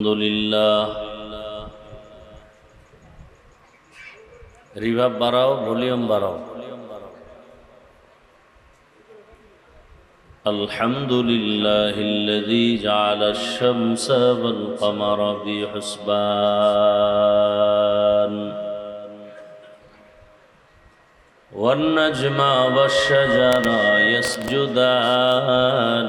الحمد لله রিভাব বাড়াও ভলিউম বাড়াও الحمد لله الذي جعل الشمس والقمر بحسبان والنجم والشجر يسجدان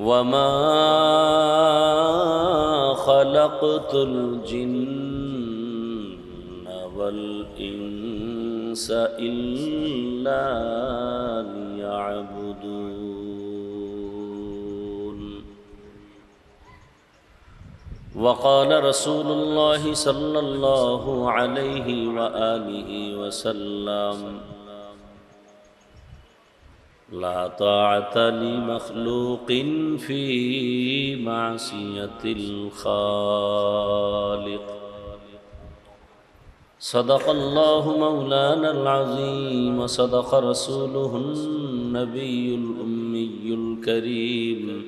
وما خلقت الجن والإنس إلا ليعبدون وقال رسول الله صلى الله عليه وآله وسلم لا طاعة لمخلوق في معصية الخالق. صدق الله مولانا العظيم وصدق رسوله النبي الأمي الكريم.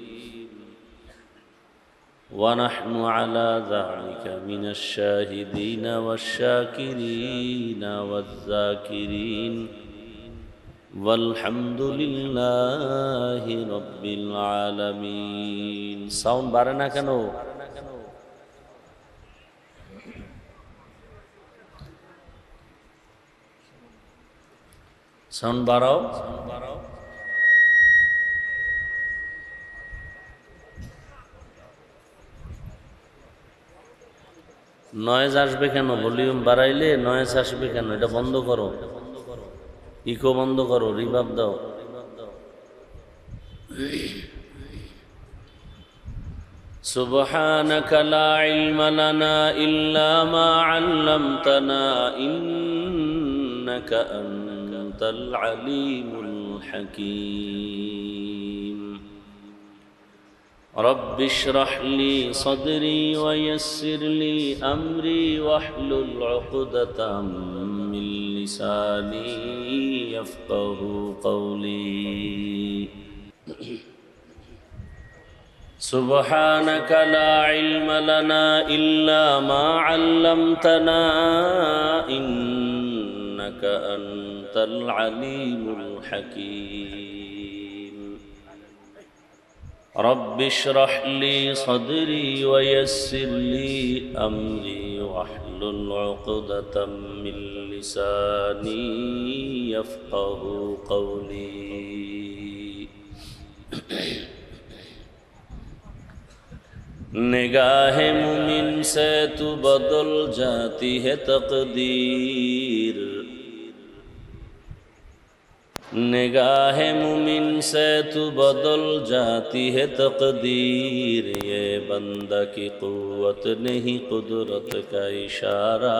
ونحن على ذلك من الشاهدين والشاكرين والذاكرين. والحمد لله رب العالمين সাউন্ড বাড়ে না কেন সাউন্ড বাড়াও নয়েজ আসবে কেন ভলিউম বাড়াইলে নয়েজ আসবে কেন এটা বন্ধ করো ইকো বন্ধ করো রিভাব দাও سبحانك لا علم لنا إلا ما علمتنا إنك أنت العليم الحكيم رب اشرح لي صدري ويسر لي أمري واحلل عقدة من لساني يفقه قولي. سبحانك لا علم لنا إلا ما علمتنا إنك أنت العليم الحكيم. رب اشرح لي صدري ويسر لي أمري واحلل عقدة من لساني يفقه قولي. نگاہ مومن سے تو بدل جاتی ہے تقدیر۔ نگاہ مومن سے تو بدل جاتی ہے تقدیر یہ بندہ کی قوت نہیں قدرت کا اشارہ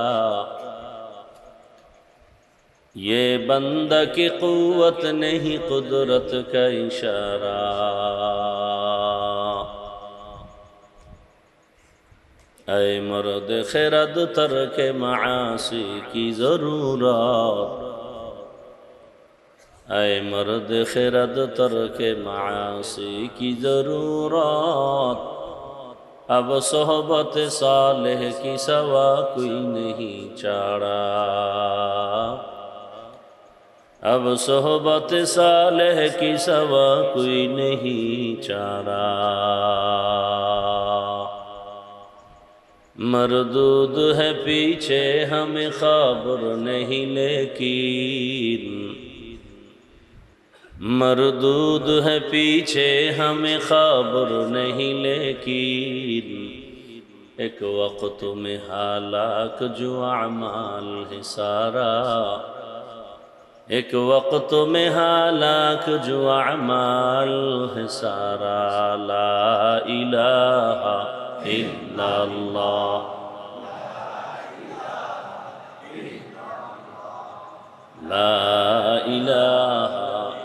یہ بندہ کی قوت نہیں قدرت کا اشارہ اے مرد خرد ترک معاصی کی ضرورت اے مرد خرد ترک معاصی کی ضرورات اب صحبت صالح کی سوا کوئی نہیں چارا اب صحبت صالح کی سوا کوئی نہیں چارا مردود ہے پیچھے ہمیں خبر نہیں لیکن مردود ہے پیچھے ہمیں خبر نہیں لیکن ایک وقت میں حالاک جو اعمال ہے سارا ایک وقت میں حالاک جو اعمال ہے سارا لا الہ الا اللہ لا الہ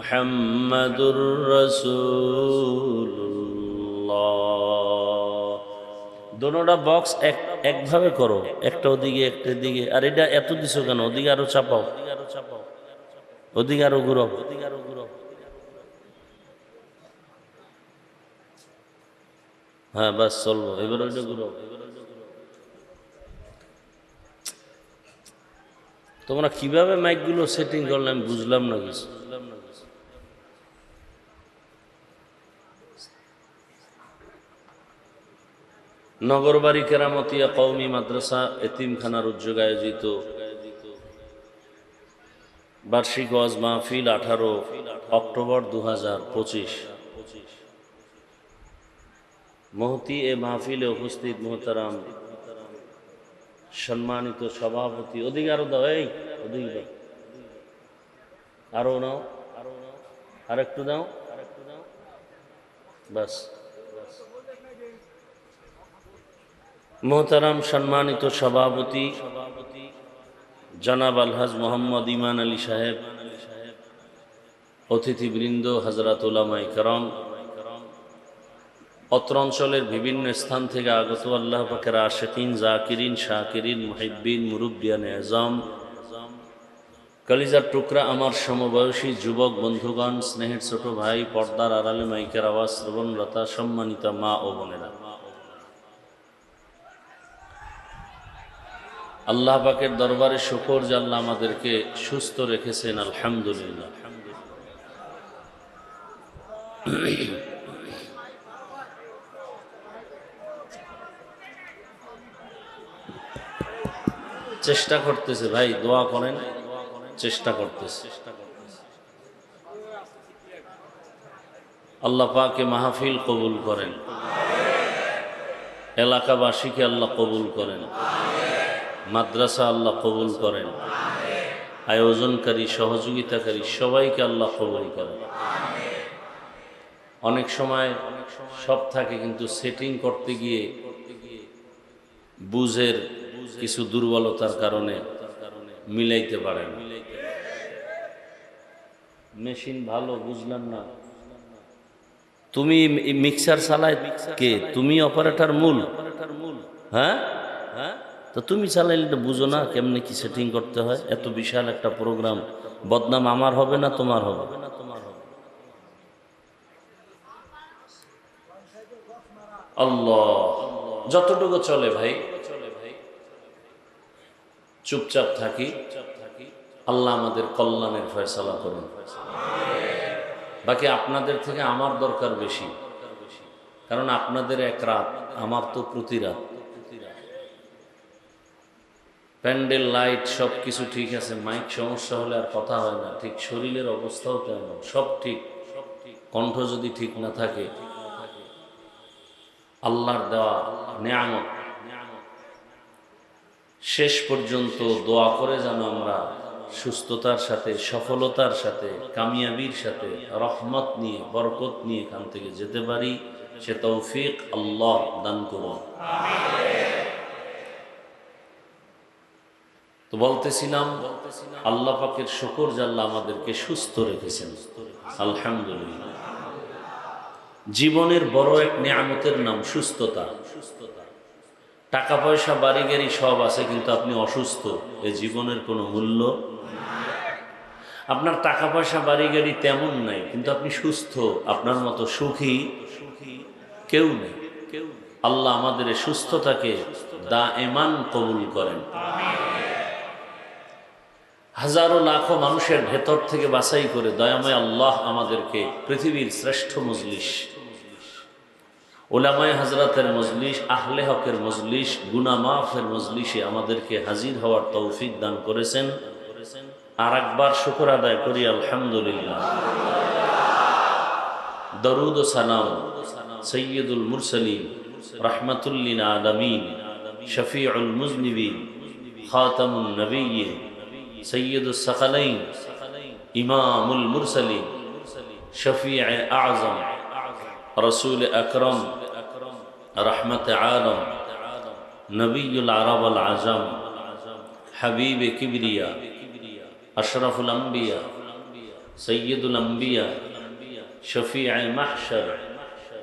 محمد رسول الله দোনোটা বক্স এক একভাবে করো একটা ওদিকে একটা দিকে আর এটা এত দিছো কেন ওদিকে আরো চাপাও ওদিকে আরো ঘুরো ওদিকে আরো ঘুরো হ্যাঁ বাস চলবো এবার ওইটা ঘুরো তোমরা কিভাবে মাইকগুলো সেটিং করলে আমি বুঝলাম না কিছু নগরবাড়ি কেরামতিয়া কৌমি মাদ্রাসা এতিমখানার উদ্যোগ আয়োজিত বার্ষিক ওয়াজ মাহফিল আঠারো অক্টোবর দু হাজার পঁচিশ। মহতি এ মাহফিলে উপস্থিত মোহতারাম সম্মানিত সভাপতি। ওদিকে আরও দাও, এই ওদিকে দাও। আরও নাও, আর একটু দাও। বাস। মোহতারাম সম্মানিত সভাপতি জনাব আলহাজ মোহাম্মদ ইমান আলী সাহেব, অতিথিবৃন্দ হজরত উলামাই করম, অত্র অঞ্চলের বিভিন্ন স্থান থেকে আগত আল্লাহ পাকের আশেকিন, জাকিরিন, শাকিরিন, মুহিব্বিন মুরব্বিয়ান এজম কালিজার টুকরা আমার সমবয়সী যুবক বন্ধুগণ, স্নেহের ছোট ভাই, পর্দার আড়ালে মাইকের আওয়াজ, শ্রবণলতা, সম্মানিতা মা ও বোনেরা। আল্লাহ পাকের দরবারে শুকর যে আমাদেরকে সুস্থ রেখেছেন, আলহামদুলিল্লাহ। চেষ্টা করতেছে ভাই, দোয়া করেন, চেষ্টা করতেছে। আল্লাহ পাকে মাহফিল কবুল করেন। এলাকাবাসীকে আল্লাহ কবুল করেন। মাদ্রাসা আল্লাহ কবুল করেন। আয়োজনকারী সহযোগিতাকারী, সবাইকে আল্লাহ কবুল করেন। অনেক সময় সব থাকে, কিন্তু সেটিং করতে গিয়ে বুঝের কিছু দুর্বলতার কারণে মিলাইতে পারে মেশিন ভালো, বুঝলাম না। তুমি মিক্সার চালায় কে? তুমি অপারেটার মূল অপারেটর মূল? হ্যাঁ? হ্যাঁ? তো তুমি চালাইলে তো বুঝো না কেমনে কি সেটিং করতে হয়। এত বিশাল একটা প্রোগ্রাম বদনাম আমার হবে না তোমার হবে? আল্লাহ, যতটুকু চলে ভাই। চুপচাপ থাকি। আল্লাহ আমাদের কল্যাণের ফয়সালা করুন। বাকি আপনাদের থেকে আমার দরকার বেশি। কারণ আপনাদের এক রাত, আমার তো প্রতি রাত। প্যান্ডেল, লাইট সব কিছু ঠিক আছে, মাইক সমস্যা হলে আর কথা হয় না। ঠিক শরীরের অবস্থাও তেমন সব ঠিক। কণ্ঠ যদি ঠিক না থাকে, আল্লাহর দেওয়া নেয়ামত। শেষ পর্যন্ত দোয়া করে যেন আমরা সুস্থতার সাথে, সফলতার সাথে, কামিয়াবির সাথে, রহমত নিয়ে, বরকত নিয়ে এখান থেকে যেতে পারি। সে তৌফিক আল্লাহ দান করুন। তো বলতেছিলাম, আল্লাহ পাকের শকর জাল্লা আমাদেরকে সুস্থ রেখেছেন। আলহামদুলিল্লাহ। জীবনের বড় এক নিয়ামতের নাম সুস্থতা। টাকা পয়সা, বাড়ি গাড়ি সব আছে, কিন্তু আপনি অসুস্থ, এ জীবনের কোনো মূল্য? আপনার টাকা পয়সা, বাড়ি গাড়ি তেমন নাই, কিন্তু আপনি সুস্থ, আপনার মতো সুখী কেউ নেই। আল্লাহ আমাদের সুস্থতাকে দা এমান কবুল করেন। হাজারো লাখো মানুষের ভেতর থেকে বাছাই করে দয়াময় আল্লাহ আমাদেরকে পৃথিবীর শ্রেষ্ঠ মজলিস। ওলামায় হাজরাতের মজলিস, আহলে হকের মজলিস, গুনামাফের মজলিসে আমাদেরকে হাজির হওয়ার তৌফিক দান করেছেন। আর একবার শুকর আদায় করি, আলহামদুলিল্লাহ। দরুদ ও সালাম সৈয়দুল মুরসলিম রহমতুল্লিন আলমিন, শফিউল মুজনিবিন খাতামুল নবীন سيد الثقلين إمام المرسلين شفيع أعظم رسول أكرم رحمة عالم نبي العرب العجم حبيب كبرياء أشرف الأنبياء سيد الأنبياء شفيع محشر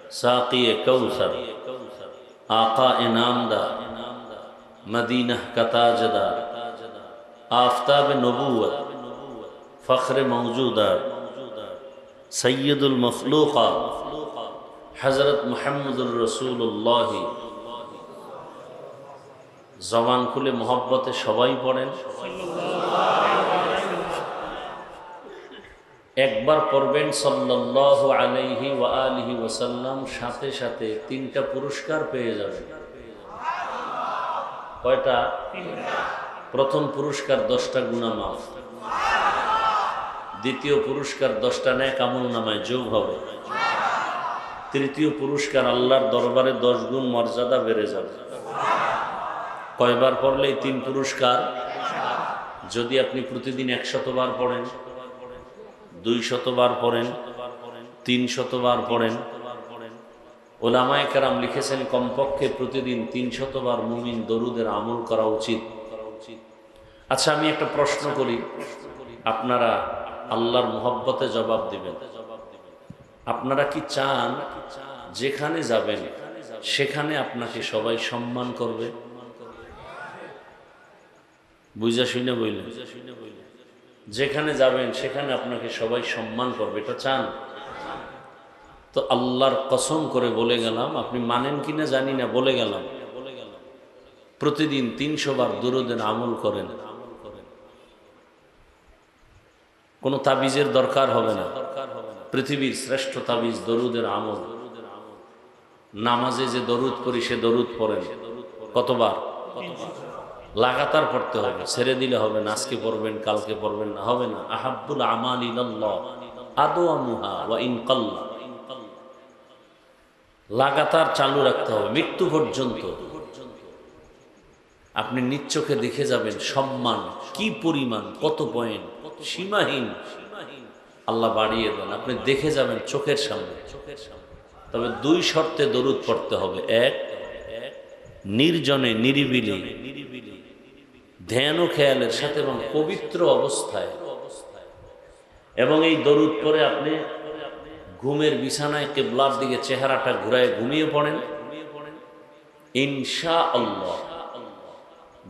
ساقي كوثر آقا نامدار مدينة كتاجدار আফতাব নবুয়ত ফখর মৌজুদাত সৈয়দুল মখলুকা হজরত মোহাম্মদুর রসুল্লাহ জবান খুলে মোহব্বতে সবাই পড়েন। একবার পড়বেন সাল্লাহ আলাইহি ওয়া আলিহি ওয়াসাল্লাম, সাথে সাথে তিনটা পুরস্কার পেয়ে যাবেন। কয়টা? প্রথম পুরস্কার দশটা গুণা মাফ। দ্বিতীয় পুরস্কার দশটা ন্যায় কামল নামায় যোগ হবে। তৃতীয় পুরস্কার আল্লাহর দরবারে দশ গুণ মর্যাদা বেড়ে যাবে। কয়বার পড়লে তিন পুরস্কার? যদি আপনি প্রতিদিন একশতবার পড়েন দুই শতবার পড়েন তিন শতবার পড়েন, ওলামায় কারাম লিখেছেন, কমপক্ষে প্রতিদিন তিন শতবার মুমিন দরুদের আমল করা উচিত। আচ্ছা আমি একটা প্রশ্ন করি। আপনারা আল্লাহর মোহব্বতে জবাব দিবেন। আপনারা কি চান যেখানে যাবেন, সেখানে আপনাকে সবাই সম্মান করবে? বুঝা শুনে বইলেন যেখানে যাবেন, সেখানে আপনাকে সবাই সম্মান করবে। এটা চান? তো আল্লাহর কসম করে বলে গেলাম, আপনি মানেন কিনা জানি না, বলে গেলাম। প্রতিদিন তিনশো বার দুরুদের আমল করেন। কোনো তাবিজের দরকার হবে না। পৃথিবীর শ্রেষ্ঠ তাবিজ দরুদের আমল। নামাজে যে দরুদ পড়ি, সে দরুদ পড়েন। কতবার? লাগাতার পড়তে হবে। ছেড়ে দিলে হবে না, আজকে পড়বেন, কালকে পড়বেন না, হবে না। আহাব্বুল আমাল ইল্লাল্লাহ আদো ওয়া ইনকাল্লা লাগাতার চালু রাখতে হবে, মৃত্যু পর্যন্ত। আপনি নিচ্চোখে দেখে যাবেন সম্মান, কি পরিমাণ, কত পয়েন্ট। সীমাহীন। আল্লাহ বাড়িয়ে দেন। আপনি দেখে যাবেন চোখের সামনে। চোখের সামনে তবে দুই শর্তে দরুদ পড়তে হবে। এক, নির্জনে, নিরিবিলি নিরিবিলি ধ্যান ও খেয়ালের সাথে এবং পবিত্র অবস্থায়। এবং এই দরুদ পরে আপনি ঘুমের বিছানায় কেবলার দিকে চেহারাটা ঘুরায় ঘুমিয়ে পড়েন। ইনশা আল্লাহ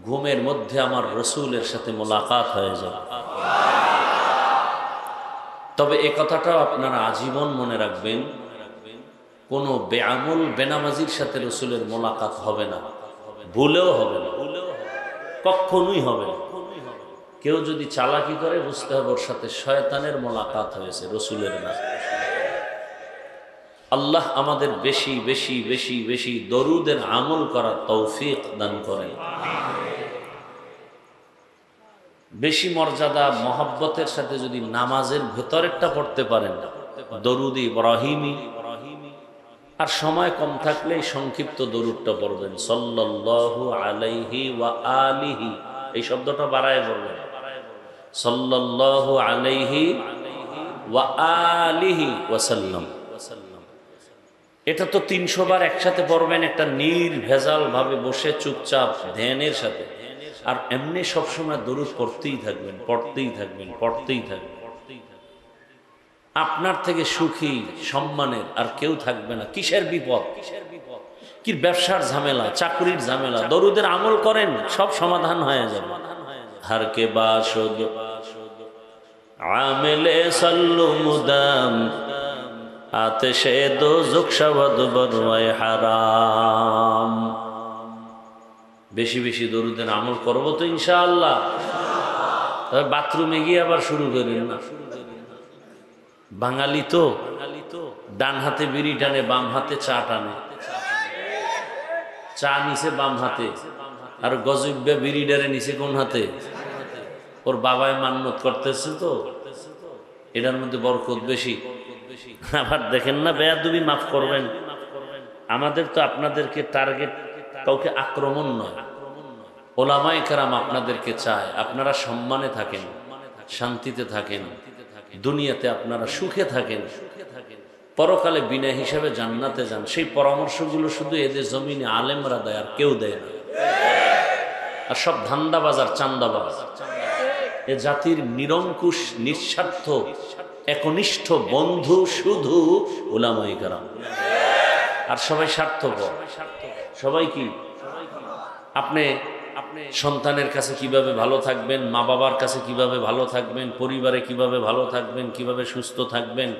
ঘুমের মধ্যে আমার রসুলের সাথে মোলাকাত হয়ে যাবে। তবে এ কথাটাও আপনারা আজীবন মনে রাখবেন, কোনো বেআমল, বেনামাজির সাথে রসুলের মোলাকাত হবে না, ভুলেও হবে না, কখনোই হবে না। কেউ যদি চালাকি করে, বুঝতে হবে ওর সাথে শয়তানের মোলাকাত হয়েছে, রসুলের না। আল্লাহ আমাদের বেশি বেশি বেশি বেশি দরুদের আমল করার তৌফিক দান করেন। বেশি মর্যাদা, মহাব্বতের সাথে যদি নামাজের ভেতরেরটা পড়তে পারেন। দরুদি ইব্রাহিমি। আর সময় কম থাকলে সংক্ষিপ্ত দরুদটা পড়বেন। সল্লাল্লাহু আলাইহি ওয়া আলিহি। এই শব্দটা বাড়ায় বলবেন। সল্লাল্লাহু আলাইহি ওয়া আলিহি ওয়াসাল্লাম। এটা তো তিনশো বার একসাথে পড়বেন, একটা নির্ভেজাল ভাবে বসে চুপচাপ ধ্যানের সাথে। আর এমনি সবসময় দরুদ পড়তেই থাকবেন পড়তেই থাকবেন পড়তেই থাকবেন। আপনার থেকে সুখী, সম্মানের আর কেউ থাকবে না। কিসের বিপদ? কিসের বিপদ কি ব্যবসার ঝামেলা, চাকরির ঝামেলা? দরুদের আমল করেন, সব সমাধান হয়ে যাবে। হার কে বাসদ সাল্লু মুদাম আতেশে দো জুকসাবাদ বরওয়ায় হারাম। বেশি বেশি দরুদের আমল করব তো ইনশাআল্লাহ। বাথরুমে গিয়ে আবার শুরু করেন না। বাঙালি তো ডান হাতে বিড়ি টানে, বাম হাতে চা টানে। চা নিছে বাম হাতে, আর গজব্যা বিড়ি ডারে নিছে কোন হাতে? ওর বাবায় মান্যত করতেছে তো। এটার মধ্যে বরকত বেশি। আবার দেখেন না, বেয়াদুবি মাফ করবেন। আমাদের তো আপনাদেরকে টার্গেট কাউকে আক্রমণ নয়। ওলামাই কারাম আপনাদেরকে চায়, আপনারা সম্মানে থাকেন, শান্তিতে থাকেন, দুনিয়াতে আপনারা সুখে থাকেন। পরকালে বিনা হিসাবে জান্নাতে যান। সেই পরামর্শগুলো শুধু এদের জমিনে আলেমরা দেয় আর কেউ দেয় না। আর সব ধান্দাবাজ আর চান্দাবাজ। এ জাতির নিরঙ্কুশ, নিঃস্বার্থ, একনিষ্ঠ বন্ধু শুধু ওলামাই কারাম। আর সবাই স্বার্থপর। সবাই কি? আপনি আপনি সন্তানের কাছে কীভাবে ভালো থাকবেন? মা বাবার কাছে কীভাবে ভালো থাকবেন? পরিবারে কীভাবে ভালো থাকবেন? কীভাবে সুস্থ থাকবেন?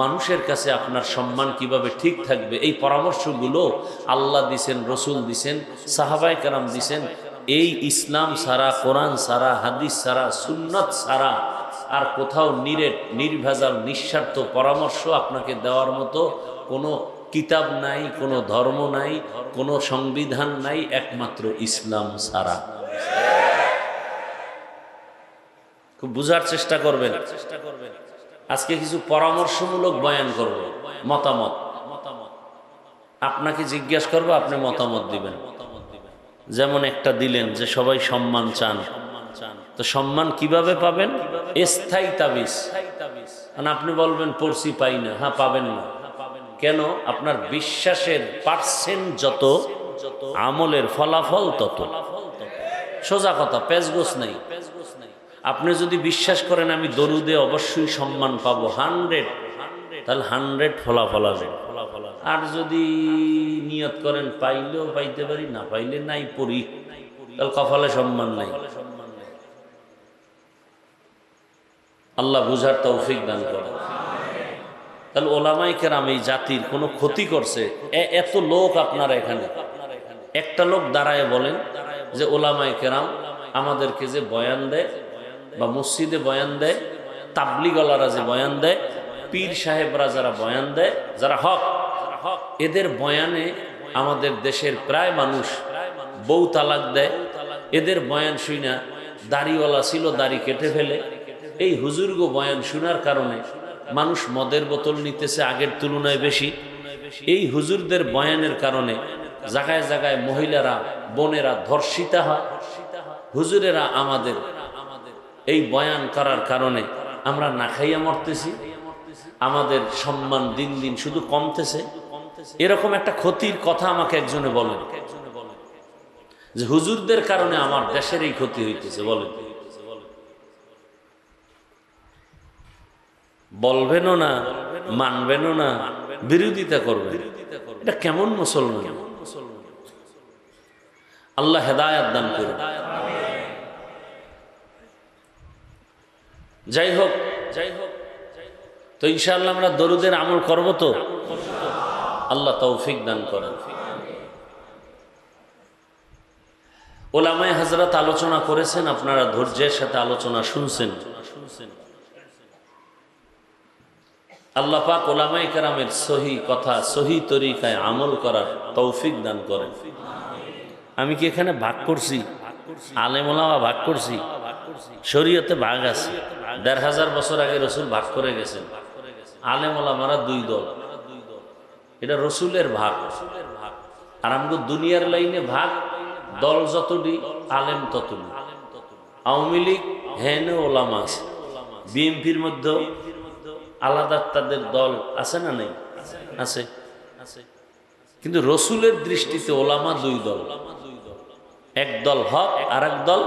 মানুষের কাছে আপনার সম্মান কীভাবে ঠিক থাকবে? এই পরামর্শগুলো আল্লাহ দিছেন, রসুল দিছেন সাহাবাই কারাম দিছেন। এই ইসলাম সারা কোরআন সারা হাদিস সারা সুন্নত সারা আর কোথাও নিরেট, নির্ভেজাল, নিঃস্বার্থ পরামর্শ আপনাকে দেওয়ার মতো কোনো কিতাব নাই, কোনো ধর্ম নাই, কোনো সংবিধান নাই, একমাত্র ইসলাম সারা খুব বুঝার চেষ্টা করবেন। আজকে কিছু পরামর্শমূলক বয়ান করব। মতামত মতামত। আপনাকে জিজ্ঞাসা করব, আপনি মতামত দিবেন। যেমন একটা দিলেন যে সবাই সম্মান চান। তো সম্মান কীভাবে পাবেন? স্থায়ী তাবিজ। মানে আপনি বলবেন, পড়ছি, পাই না। হ্যাঁ পাবেন না। কেন আপনার বিশ্বাসের পার্সেন্ট যত, আমলের ফলাফল তত। সোজা কথা পেজগোস নাই। আপনি যদি বিশ্বাস করেন আমি দরুদে অবশ্যই সম্মান পাবো, হান্ড্রেড, তাহলে হান্ড্রেড ফলাফল আসবে। আর যদি নিয়ত করেন, পাইলেও পাইতে পারি, না পাইলে নাই পড়ি, তাহলে কপালে সম্মান নাই। আল্লাহ বুঝার তৌফিক দান করে তাহলে ওলামাই কেরাম এই জাতির কোনো ক্ষতি করছে? এত লোক আপনারা এখানে। একটা লোক দাঁড়ায় বলেন যে ওলামাই কেরাম, আমাদেরকে যে বয়ান দেয় বা মসজিদে বয়ান দেয়, তাবলিগলারা যে বয়ান দেয়, পীর সাহেবরা যারা বয়ান দেয়, যারা হক, এদের বয়ানে আমাদের দেশের প্রায় মানুষ বউ তালাক দেয়। এদের বয়ান শুই না দাড়িওয়ালা ছিল, দাড়ি কেটে ফেলে। এই হুজুর্গ বয়ান শোনার কারণে মানুষ মদের বোতল নিতেছে আগের তুলনায় বেশি। এই হুজুরদের বয়ানের কারণে জায়গায় জায়গায় মহিলারা, বোনেরা ধর্ষিতা হয়। হুজুরেরা আমাদের এই বয়ান করার কারণে আমরা না খাইয়া মরতেছি। আমাদের সম্মান দিন দিন শুধু কমতেছে। এরকম একটা ক্ষতির কথা আমাকে একজনে বলেন। যে হুজুরদের কারণে আমার দেশের এই ক্ষতি হইতেছে, বলেন। বলবেনও না, মানবেনও না, বিরোধিতা করবেন। এটা কেমন মুসলমান? আল্লাহ হেদায়াত দান করুন। যাই হোক যাই হোক তো ইনশাআল্লাহ আমরা দরুদের আমল করব তো? আল্লাহ তৌফিক দান করেন। ওলামায় হাজরাত আলোচনা করেছেন, আপনারা ধৈর্যের সাথে আলোচনা শুনছেন শুনছেন। আল্লাহ পাক ওলামাই কারামের সহি কথা, সহি তরিকায় আমল করার তৌফিক দান করেন। আমি কি এখানে ভাগ করছি? আলেম ওলামা ভাগ করছি? শরীয়তে ভাগ আছে। দেড় হাজার বছর আগে রসুল ভাগ করে গেছেন। আলেম ওলামারা দুই দল। এটা রসুলের ভাগ। আর আমাকে দুনিয়ার লাইনে ভাগ, দল যতটি, আলেম ততটি। আওয়ামী লীগ, হেন ওলামা আছে। বিএনপির মধ্যে আলাদা তাদের দল আছে না নেই? আছে। কিন্তু রসুলের দৃষ্টিতে ওলামা দুই দল। এক দল হক আর এক দল